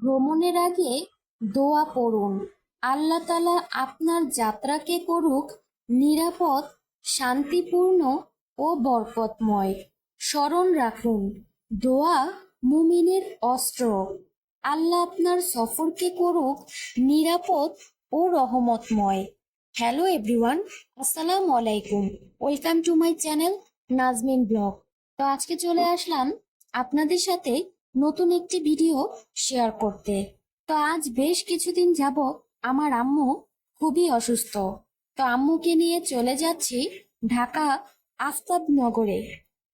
ভ্রমণের আগে দোয়া পড়ুন। আল্লাহ তালা আপনার যাত্রাকে করুক নিরাপদ, শান্তিপূর্ণ ও বরকতময়। স্মরণ রাখুন, দোয়া মুমিনের অস্ত্র। আল্লাহ আপনার সফরকে করুক নিরাপদ ও রহমতময়। হ্যালো এভরিওয়ান, আসসালাম আলাইকুম। Welcome to my channel Nazmin blog. তো আজকে চলে আসলাম আপনাদের সাথে নতুন একটি ভিডিও শেয়ার করতে। তো আজ বেশ কিছুদিন যাব আমার আম্মু খুবই অসুস্থ। তো আম্মুকে নিয়ে চলে যাচ্ছি ঢাকা আফতাবনগরে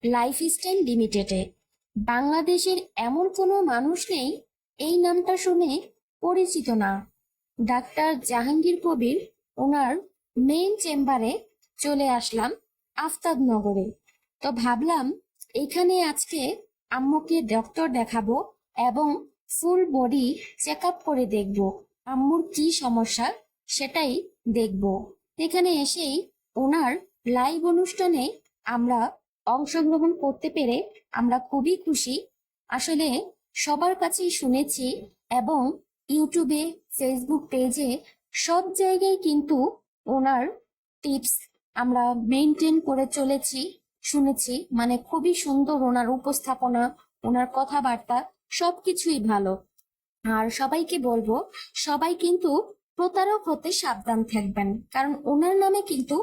লাইফস্টাইল লিমিটেডে। বাংলাদেশের এমন কোনো মানুষ নেই, এই নামটা শুনে পরিচিত না। ডাক্তার জাহাঙ্গীর কবির ওনার মেইন চেম্বারে চলে আসলাম আফতাবনগরে। তো ভাবলাম, এখানে আজকে আম্মুকে ডক্টর দেখাবো এবং ফুল বডি চেক আপ করে দেখব। আম্মুর কি সমস্যা সেটাই দেখব। এখানে এসেই ওনার লাইভ অনুষ্ঠানে আমরা অংশগ্রহণ করতে পেরে আমরা খুবই খুশি। আসলে সবার কাছেই শুনেছি এবং ইউটিউবে ফেসবুক পেজে সব জায়গায় কিন্তু ওনার টিপস আমরা মেনটেন করে চলেছি। শুনেছি মানে খুবই সুন্দর ওনার উপস্থাপনা, ওনার কথাবার্তা, সবকিছুই ভালো। আর সবাইকে বলব, সবাই কিন্তু প্রতারক হতে সাবধান থাকবেন, কারণ ওনার নামে কিন্তু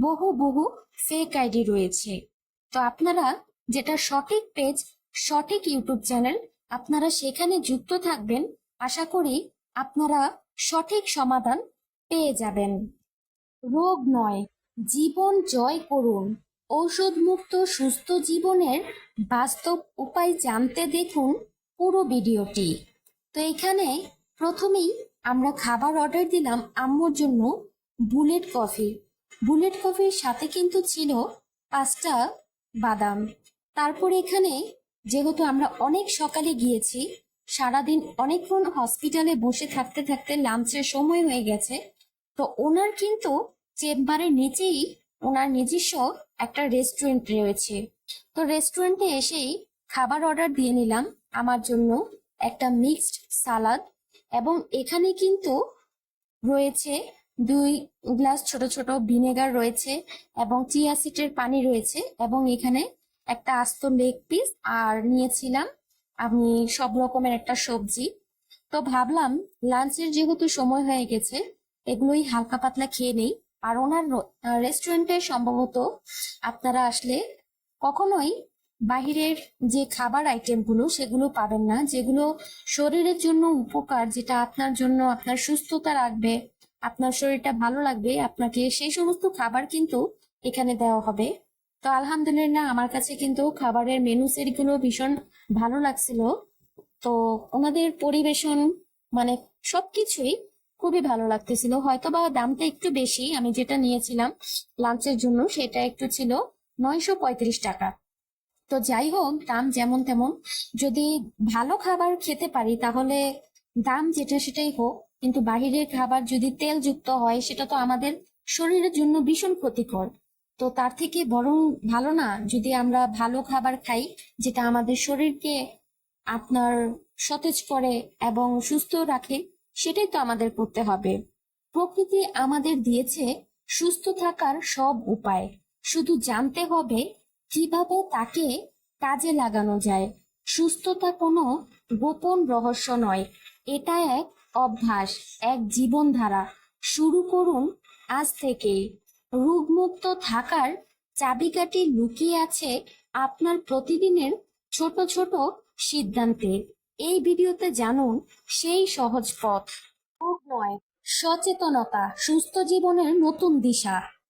বহু বহু ফেক আইডি রয়েছে। তো আপনারা যেটা সঠিক পেজ সঠিক ইউটিউব চ্যানেল আপনারা সেখানে যুক্ত থাকবেন, আশা করি আপনারা সঠিক সমাধান পেয়ে যাবেন। রোগ নয়, জীবন জয় করুন। ঔষধমুক্ত সুস্থ জীবনের বাস্তব উপায় জানতে দেখুন পুরো ভিডিওটি। তো এখানে প্রথমেই আমরা খাবার অর্ডার দিলাম আম্মুর জন্য বুলেট কফি। বুলেট কফির সাথে কিন্তু ছিল পাঁচটা বাদাম। তারপর এখানে যেহেতু আমরা অনেক সকালে গিয়েছি, সারাদিন অনেকক্ষণ হসপিটালে বসে থাকতে থাকতে লাঞ্চের সময় হয়ে গেছে, তো ওনার কিন্তু চেম্বারের নিচেই ওনার নিজস্ব একটা রেস্টুরেন্ট রয়েছে। তো রেস্টুরেন্টে এসেই খাবার অর্ডার দিয়ে নিলাম আমার জন্য একটা মিক্সড সালাদ এবং এখানে কিন্তু রয়েছে দুই গ্লাস ছোট ছোট ভিনেগার রয়েছে এবং চিয়া সিটের পানি রয়েছে এবং এখানে একটা আস্ত লেগ পিস আর নিয়েছিলাম আমি সব রকমের একটা সবজি। তো ভাবলাম লাঞ্চের যেহেতু সময় হয়ে গেছে, এগুলোই হালকা পাতলা খেয়ে নেই। আর ওনার রেস্টুরেন্টে সম্ভবত আপনারা আসলে কখনোই বাহিরের যে খাবার আইটেমগুলো সেগুলো পাবেন না, যেগুলো শরীরের জন্য উপকার, যেটা আপনার জন্য আপনার সুস্থতা রাখবে, আপনার শরীরটা ভালো লাগবে, আপনাকে সেই সমস্ত খাবার কিন্তু এখানে দেওয়া হবে। তো আলহামদুলিল্লাহ, আমার কাছে কিন্তু খাবারের মেনু সেটগুলো ভীষণ ভালো লাগছিল। তো ওনাদের পরিবেশন মানে সবকিছুই খুবই ভালো লাগতেছিল। হয়তো বা দামটা একটু বেশি, আমি যেটা নিয়েছিলাম লাঞ্চের জন্য সেটা একটু ছিল নয়শো পঁয়ত্রিশ টাকা। তো যাই হোক, দাম যেমন তেমন। যদি ভালো খাবার খেতে পারি, তাহলে দাম যেটা সেটাই হোক, কিন্তু বাহিরের খাবার যদি তেলযুক্ত হয়, সেটা তো আমাদের শরীরের জন্য ভীষণ ক্ষতিকর। তো তার থেকে বরং ভালো না, যদি আমরা ভালো খাবার খাই, যেটা আমাদের শরীরকে আপনার সতেজ করে এবং সুস্থ রাখে সেটাই তো আমাদের করতে হবে। প্রকৃতি আমাদের দিয়েছে সুস্থ থাকার সব উপায়। শুধু জানতে হবে কীভাবে তাকে কাজে লাগানো যায়। সুস্থতা কোনো গোপন রহস্য নয়। এটা এক অভ্যাস, এক জীবনধারা। শুরু করুন আজ থেকেই। রোগমুক্ত থাকার চাবিকাঠি লুকিয়ে আছে আপনার প্রতিদিনের ছোট ছোট সিদ্ধান্তে। এই ভিডিওতে জানুন সেই সহজ পথ নয় সচেতনতা সুস্থ জীবনের নতুন দিশা।